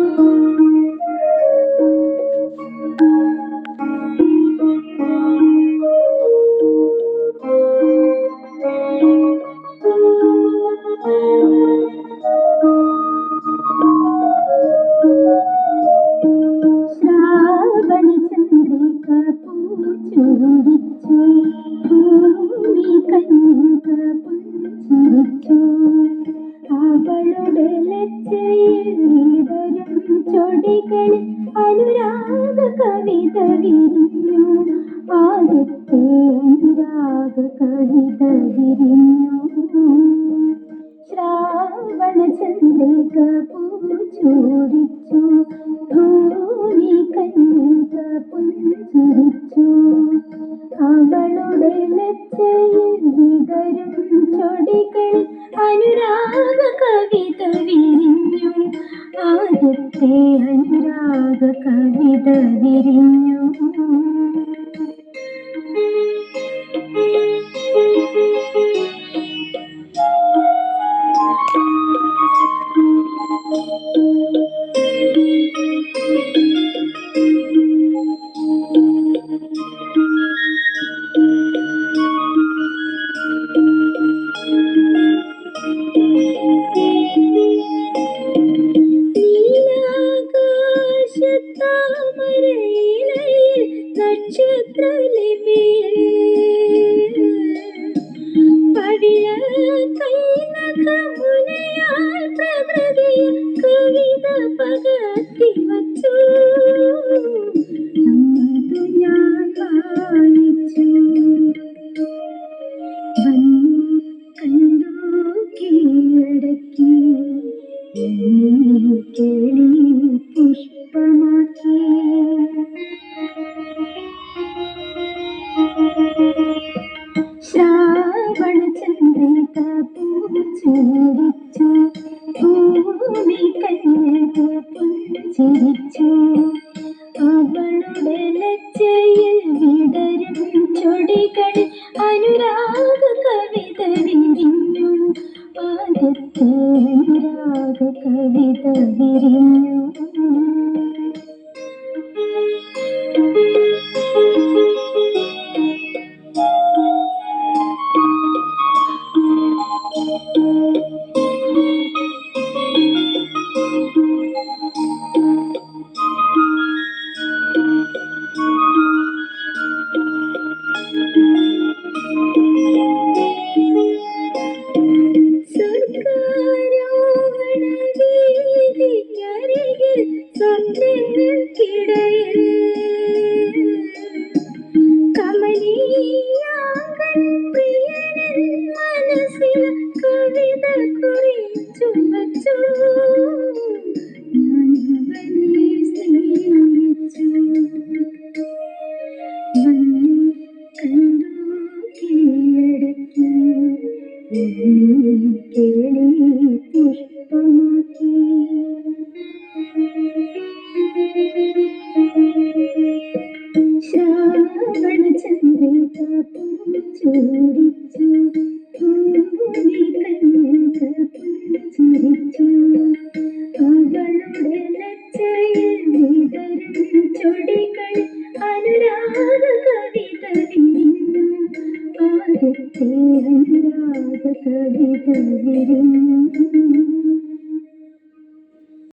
Música ചൊടികൾ അനുരാഗ കവിത വിരിഞ്ഞു ആദ്യത്തെ അനുരാഗ കവിത വിരിഞ്ഞു ശ്രാവണചന്ദ്രിക പൂച്ചൂടിച്ചു ഭൂമി കന്യക പുഞ്ചിരിച്ചു അവളുടെ ലച്ചയിൽ വിതരും ചൊടികൾ അനുരാഗ ആദ്യത്തെ അനുരാഗ കവിത വിരിഞ്ഞു. പകർത്തി വച്ചു. അത് ഞാൻ വായിച്ചു. കണ്ടു കീഴടക്കി കേളി പുഷ്പമാക്കി. ശ്രാവണചന്ദ്രിക പൂച്ചൂടിച്ചു ഭൂമി കന്യക പുഞ്ചിരിച്ചു അവളുടെ വിടരും ചൊടികൾ. അനുരാഗ കവിത വിരിഞ്ഞു. ആദ്യത്തെ അനുരാഗ കവിത വിരിഞ്ഞു. സ്വപ്നങ്ങൾക്കിടയിൽ കമനീയാകൻ പ്രിയനൻ കേളി ചൊടികൾ അനുരാഗ കവിത വിരിഞ്ഞു പാദത്തെ അനുരാഗ കവിത വിരിഞ്ഞു